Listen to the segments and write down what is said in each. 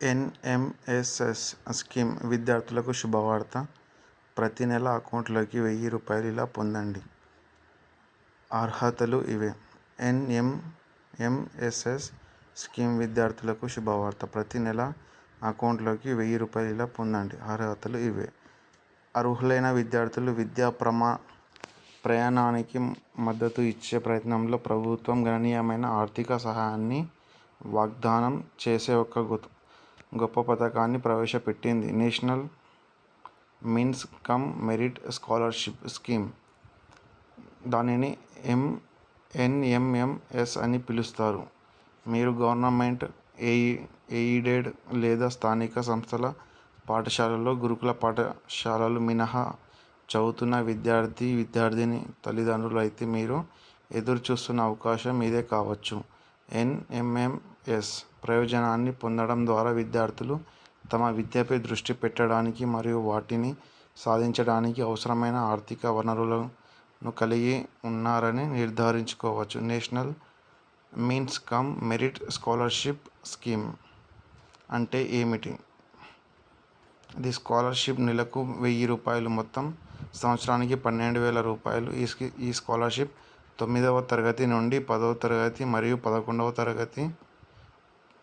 ఎన్.ఎం.ఎస్.ఎస్ scheme విద్యార్థులకు శుభవార్త ప్రతి నెలా అకౌంట్లోకి వెయ్యి రూపాయలు ఇలా పొందండి. అర్హతలు ఇవే ఎన్.ఎం.ఎం.ఎస్.ఎస్ స్కీమ్ విద్యార్థులకు శుభవార్త ప్రతి నెలా అకౌంట్లోకి వెయ్యి రూపాయలు ఇలా పొందండి. అర్హతలు ఇవే అర్హులైన విద్యార్థులు విద్యా ప్రమా ప్రయాణానికి మద్దతు ఇచ్చే ప్రయత్నంలో ప్రభుత్వం గణనీయమైన ఆర్థిక సహాయాన్ని వాగ్దానం చేసే ఒక గొప్ప పథకాన్ని ప్రవేశపెట్టింది national means cum merit scholarship scheme. దీనిని ఎన్.ఎం.ఎం.ఎస్ అని పిలుస్తారు. మీరు గవర్నమెంట్ ఎయిడెడ్ లేదా స్థానిక సంస్థల పాఠశాలలో గురుకుల పాఠశాలలు మినహా చదువుతున్న విద్యార్థి, విద్యార్థిని తల్లిదండ్రులు అయితే మీరు ఎదురుచూస్తున్న అవకాశం ఇదే కావచ్చు. ఎన్.ఎం.ఎం.ఎస్ ప్రయోజనాన్ని పొందడం ద్వారా విద్యార్థులు తమ విద్యపై దృష్టి పెట్టడానికి మరియు వాటిని సాధించడానికి అవసరమైన ఆర్థిక వనరులను కలిగి ఉన్నారని నిర్ధారించుకోవచ్చు. National means cum merit scholarship scheme అంటే ఏమిటి? ది స్కాలర్షిప్ నెలకు వెయ్యి రూపాయలు మొత్తం సంవత్సరానికి పన్నెండు వేల రూపాయలు. ఈ స్కాలర్షిప్ తొమ్మిదవ తరగతి నుండి పదవ తరగతి మరియు పదకొండవ తరగతి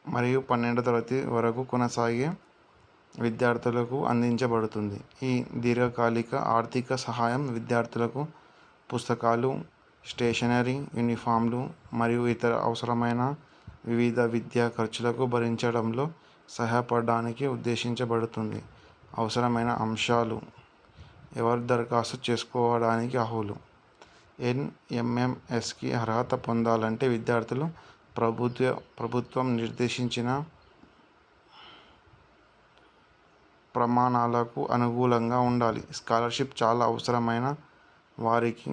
మరియు పన్నెండవ తరగతి వరకు కొనసాగే విద్యార్థులకు అందించబడుతుంది. ఈ దీర్ఘకాలిక ఆర్థిక సహాయం విద్యార్థులకు పుస్తకాలు, స్టేషనరీ, యూనిఫామ్లు మరియు ఇతర అవసరమైన వివిధ విద్యా ఖర్చులకు భరించడంలో సహాయపడడానికి ఉద్దేశించబడుతుంది. అవసరమైన అంశాలు ఎవరు దరఖాస్తు చేసుకోవడానికి అర్హులు? ఎన్.ఎం.ఎం.ఎస్కి అర్హత పొందాలంటే విద్యార్థులు ప్రభుత్వం నిర్దేశించిన ప్రమాణాలకు అనుగుణంగా ఉండాలి. స్కాలర్షిప్ చాలా అవసరమైన వారికి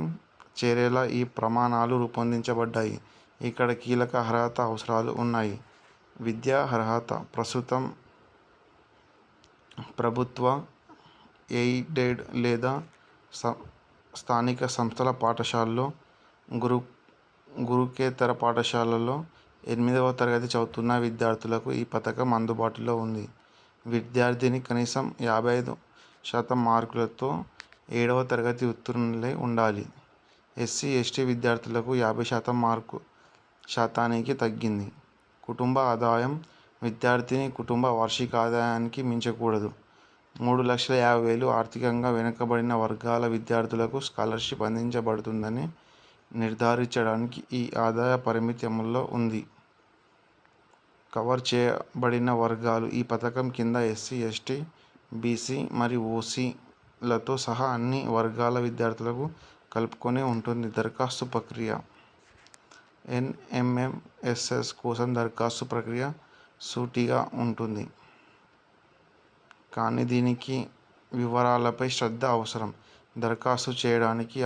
చేరేలా ఈ ప్రమాణాలు రూపొందించబడ్డాయి. ఇక్కడ కీలక అర్హత అవసరాలు ఉన్నాయి. విద్యా అర్హత ప్రస్తుతం ప్రభుత్వ, ఎయిడెడ్ లేదా స్థానిక సంస్థల పాఠశాలలో గురు గురుకేతర పాఠశాలల్లో ఎనిమిదవ తరగతి చదువుతున్న విద్యార్థులకు ఈ పథకం అందుబాటులో ఉంది. విద్యార్థిని కనీసం యాభై ఐదు శాతం మార్కులతో ఏడవ తరగతి ఉత్తీర్ణులై ఉండాలి. ఎస్సీ, ఎస్టీ విద్యార్థులకు యాభై శాతం మార్కు శాతానికి తగ్గింది. కుటుంబ ఆదాయం విద్యార్థిని కుటుంబ వార్షిక ఆదాయానికి మించకూడదు. మూడు లక్షల యాభై వేలు ఆర్థికంగా వెనుకబడిన వర్గాల విద్యార్థులకు స్కాలర్షిప్ అందించబడుతుందని నిర్ధారించడానికి ఈ ఆదాయ పరిమితి అమల్లో ఉంది. కవర్ చేయబడిన వర్గాలు ఈ పథకం కింద ఎస్సీ, ఎస్టీ, బీసీ మరియు ఓసీలతో సహా అన్ని వర్గాల విద్యార్థులకు కలుపుకొని ఉంటుంది. దరఖాస్తు ప్రక్రియ ఎన్ఎంఎంఎస్ఎస్ కోసం దరఖాస్తు ప్రక్రియ సూటిగా ఉంటుంది. కానీ దీనికి వివరాలపై శ్రద్ధ అవసరం. దరఖాస్తు చేయడానికి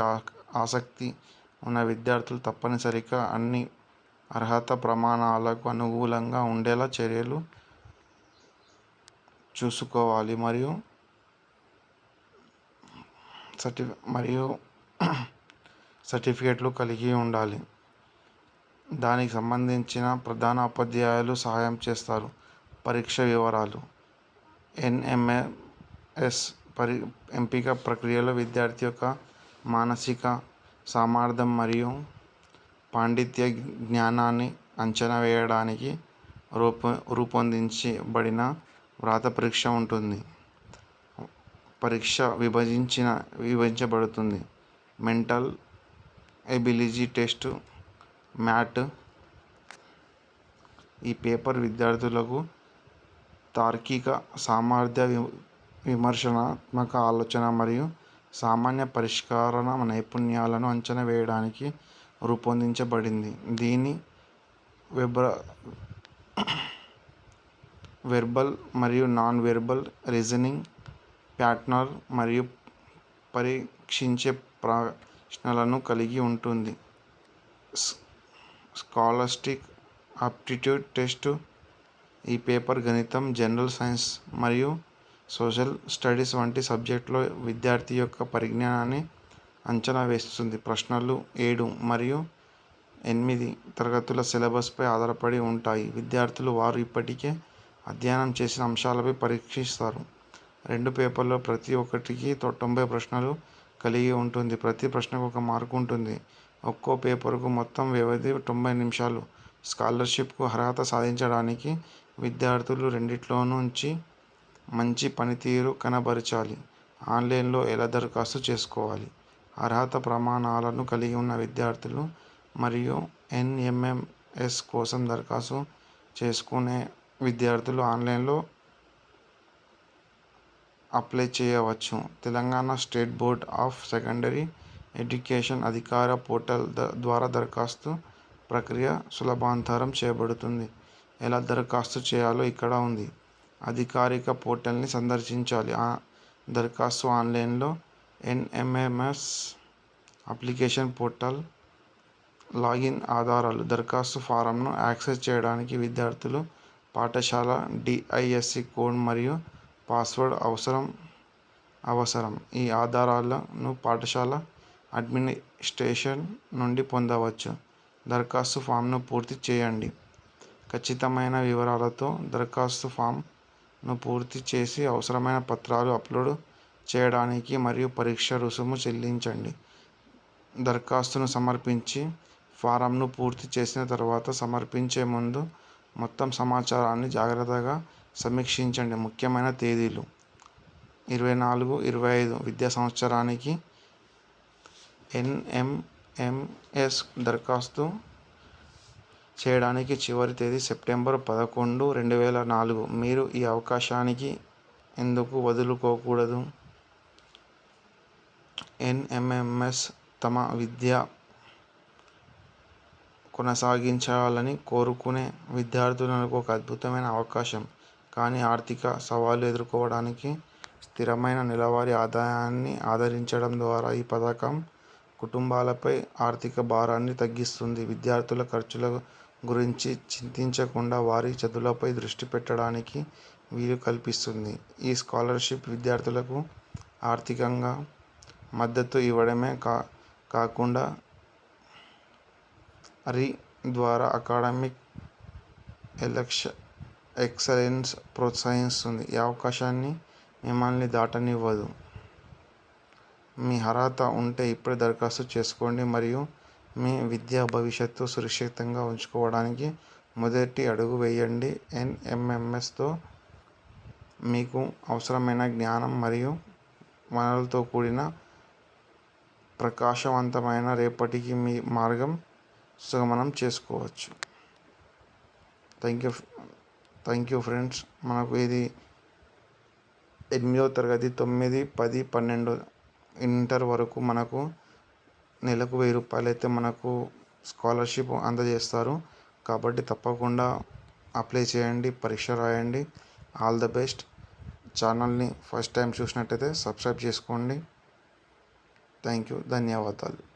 ఆసక్తి ఉన్న విద్యార్థులు తప్పనిసరిగా అన్ని అర్హత ప్రమాణాలకు అనుకూలంగా ఉండేలా చర్యలు చూసుకోవాలి మరియు సర్టిఫికేట్లు కలిగి ఉండాలి. దానికి సంబంధించిన ప్రధాన ఉపాధ్యాయులు సహాయం చేస్తారు. పరీక్ష వివరాలు ఎన్.ఎం.ఎం.ఎస్ ఎంపిక ప్రక్రియలో విద్యార్థి యొక్క మానసిక సామర్థ్యం మరియు పాండిత్య జ్ఞానాన్ని అంచనా వేయడానికి రూపొందించబడిన వ్రాత పరీక్ష ఉంటుంది. పరీక్ష విభజించిన విభజించబడుతుంది. Mental ability test, MAT. ఈ పేపర్ విద్యార్థులకు తార్కిక సామర్థ్య విమర్శనాత్మక ఆలోచన మరియు సామాన్య పరిష్కారణ నైపుణ్యాలను అంచనా వేయడానికి రూపొందించబడింది. దీని వెబ్ర వెర్బల్ మరియు నాన్ వెర్బల్ రీజనింగ్ ప్యాట్నర్ మరియు పరీక్షించే ప్రశ్నలను కలిగి ఉంటుంది. Scholastic aptitude test. ఈ పేపర్ గణితం, జనరల్ సైన్స్ మరియు సోషల్ స్టడీస్ వంటి సబ్జెక్టులో విద్యార్థి యొక్క పరిజ్ఞానాన్ని అంచనా వేస్తుంది. ప్రశ్నలు ఏడు మరియు ఎనిమిది తరగతుల సిలబస్పై ఆధారపడి ఉంటాయి. విద్యార్థులు వారు ఇప్పటికే అధ్యయనం చేసిన అంశాలపై పరీక్షిస్తారు రెండు పేపర్లో ప్రతి ఒక్కటికి తొంభై ప్రశ్నలు కలిగి ఉంటుంది ప్రతి ప్రశ్నకు ఒక మార్కు ఉంటుంది ఒక్కో పేపర్కు మొత్తం వ్యవధి తొంభై నిమిషాలు స్కాలర్షిప్కు అర్హత సాధించడానికి విద్యార్థులు రెండిట్లో నుంచి మంచి పనితీరు కనబరచాలి. ఆన్లైన్లో ఎలా దరఖాస్తు చేసుకోవాలి? అర్హత ప్రమాణాలను కలిగి ఉన్న విద్యార్థులు మరియు ఎన్ఎంఎంఎస్ కోసం దరఖాస్తు చేసుకునే విద్యార్థులు ఆన్లైన్లో అప్లై చేయవచ్చు. Telangana state board of secondary education అధికార పోర్టల్ ద్వారా దరఖాస్తు ప్రక్రియ సులభాంతరం చేయబడుతుంది. ఎలా దరఖాస్తు చేయాలో ఇక్కడ ఉంది. అధికారిక పోర్టల్ని సందర్శించాలి. దరఖాస్తు ఆన్లైన్లో ఎన్ఎంఎంఎస్ అప్లికేషన్ పోర్టల్ లాగిన్ ఆధారాలు దరఖాస్తు ఫారంను యాక్సెస్ చేయడానికి విద్యార్థులు పాఠశాల డిఐఎస్సి కోడ్ మరియు పాస్వర్డ్ అవసరం అవసరం. ఈ ఆధారాలను పాఠశాల అడ్మినిస్ట్రేషన్ నుండి పొందవచ్చు. దరఖాస్తు ఫామ్ను పూర్తి చేయండి. ఖచ్చితమైన వివరాలతో దరఖాస్తు ఫామ్ను పూర్తి చేసి అవసరమైన పత్రాలు అప్లోడ్ చేయడానికి మరియు పరీక్ష రుసుము చెల్లించండి. దరఖాస్తును సమర్పించి ఫారంను పూర్తి చేసిన తర్వాత సమర్పించే ముందు మొత్తం సమాచారాన్ని జాగ్రత్తగా సమీక్షించండి. ముఖ్యమైన తేదీలు. ఇరవై నాలుగు ఇరవై ఐదు విద్యా సంవత్సరానికి ఎన్ఎంఎంఎస్ దరఖాస్తు చేయడానికి చివరి తేదీ సెప్టెంబర్ పదకొండు రెండు వేల నాలుగు. మీరు ఈ అవకాశానికి ఎందుకు వదులుకోకూడదు? ఎన్ఎంఎంఎస్ తమ విద్య కొనసాగించాలని కోరుకునే విద్యార్థులకు ఒక అద్భుతమైన అవకాశం. కానీ ఆర్థిక సవాళ్ళు ఎదుర్కోవడానికి స్థిరమైన నెలవారీ ఆదాయాన్ని ఆదరించడం ద్వారా ఈ పథకం కుటుంబాలపై ఆర్థిక భారాన్ని తగ్గిస్తుంది. విద్యార్థుల ఖర్చుల గురించి చింతించకుండా వారి చదువులపై దృష్టి పెట్టడానికి వీలు కల్పిస్తుంది. ఈ స్కాలర్షిప్ విద్యార్థులకు ఆర్థికంగా మద్దతు ఇవ్వడమే కా కాకుండా రి ద్వారా అకాడమిక్ ఎలక్ష ఎక్సలెన్స్ ప్రోత్సహిస్తుంది. ఈ అవకాశాన్ని మిమ్మల్ని దాటనివ్వదు. మీ అర్హత ఉంటే ఇప్పుడే దరఖాస్తు చేసుకోండి మరియు మీ విద్యా భవిష్యత్తు సురక్షితంగా ఉంచుకోవడానికి మొదటి అడుగు వేయండి. ఎన్ఎంఎంఎస్తో మీకు అవసరమైన జ్ఞానం మరియు వనరులతో కూడిన ప్రకాశవంతమైన రేపటికి మీ మార్గం సుగమనం చేసుకోవచ్చు. Thank you thank you friends. మనకు ఇది ఎనిమిదో తరగతి తొమ్మిది పది పన్నెండు ఇంటర్ వరకు మనకు నెలకు వెయ్యి రూపాయలు అయితే మనకు స్కాలర్షిప్ అందజేస్తారు. కాబట్టి తప్పకుండా అప్లై చేయండి పరీక్ష రాయండి. All the best. ఛానల్ని ఫస్ట్ టైం చూసినట్టయితే సబ్స్క్రైబ్ చేసుకోండి. Thank you. ధన్యవాదాలు.